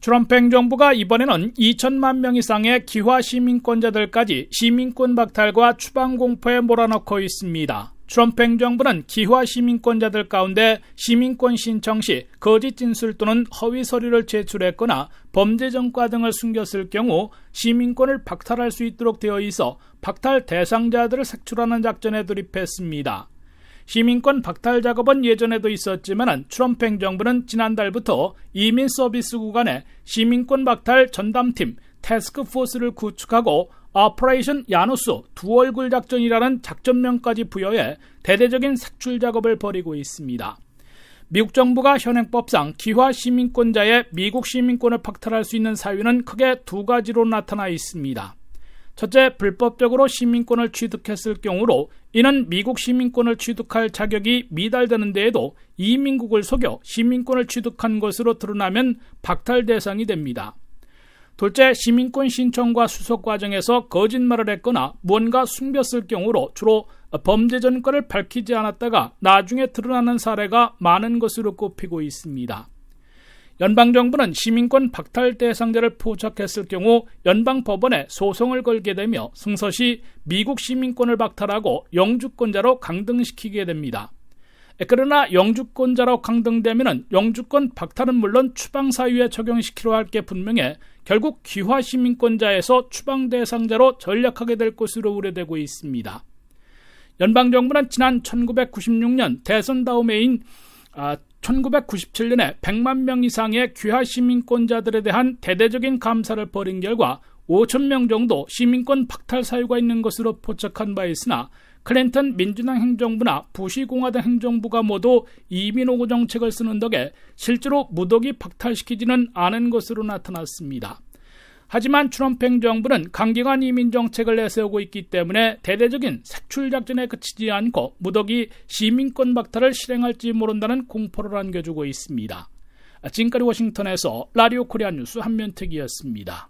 트럼프 행정부가 이번에는 2천만 명 이상의 기화 시민권자들까지 시민권 박탈과 추방 공포에 몰아넣고 있습니다. 트럼프 행정부는 기화 시민권자들 가운데 시민권 신청 시 거짓 진술 또는 허위 서류를 제출했거나 범죄 전과 등을 숨겼을 경우 시민권을 박탈할 수 있도록 되어 있어 박탈 대상자들을 색출하는 작전에 돌입했습니다. 시민권 박탈 작업은 예전에도 있었지만 트럼프 행정부는 지난달부터 이민 서비스 구간에 시민권 박탈 전담팀 태스크포스를 구축하고 오퍼레이션 야누스 두 얼굴 작전이라는 작전명까지 부여해 대대적인 색출 작업을 벌이고 있습니다. 미국 정부가 현행법상 기화 시민권자의 미국 시민권을 박탈할 수 있는 사유는 크게 두 가지로 나타나 있습니다. 첫째, 불법적으로 시민권을 취득했을 경우로 이는 미국 시민권을 취득할 자격이 미달되는 데에도 이민국을 속여 시민권을 취득한 것으로 드러나면 박탈 대상이 됩니다. 둘째, 시민권 신청과 수속 과정에서 거짓말을 했거나 무언가 숨겼을 경우로 주로 범죄 전과를 밝히지 않았다가 나중에 드러나는 사례가 많은 것으로 꼽히고 있습니다. 연방정부는 시민권 박탈 대상자를 포착했을 경우 연방법원에 소송을 걸게 되며 승서시 미국 시민권을 박탈하고 영주권자로 강등시키게 됩니다. 그러나 영주권자로 강등되면 영주권 박탈은 물론 추방 사유에 적용시키려 할 게 분명해 결국 귀화 시민권자에서 추방 대상자로 전락하게 될 것으로 우려되고 있습니다. 연방정부는 지난 1996년 대선 다음해인 아, 1997년에 100만 명 이상의 귀화 시민권자들에 대한 대대적인 감사를 벌인 결과 5천 명 정도 시민권 박탈 사유가 있는 것으로 포착한 바 있으나 클린턴 민주당 행정부나 부시 공화당 행정부가 모두 이민 오고 정책을 쓰는 덕에 실제로 무더기 박탈시키지는 않은 것으로 나타났습니다. 하지만 트럼프 행정부는 강경한 이민 정책을 내세우고 있기 때문에 대대적인 색출 작전에 그치지 않고 무더기 시민권 박탈을 실행할지 모른다는 공포를 안겨주고 있습니다. 지금까지 워싱턴에서 라디오 코리아 뉴스 한면택이었습니다.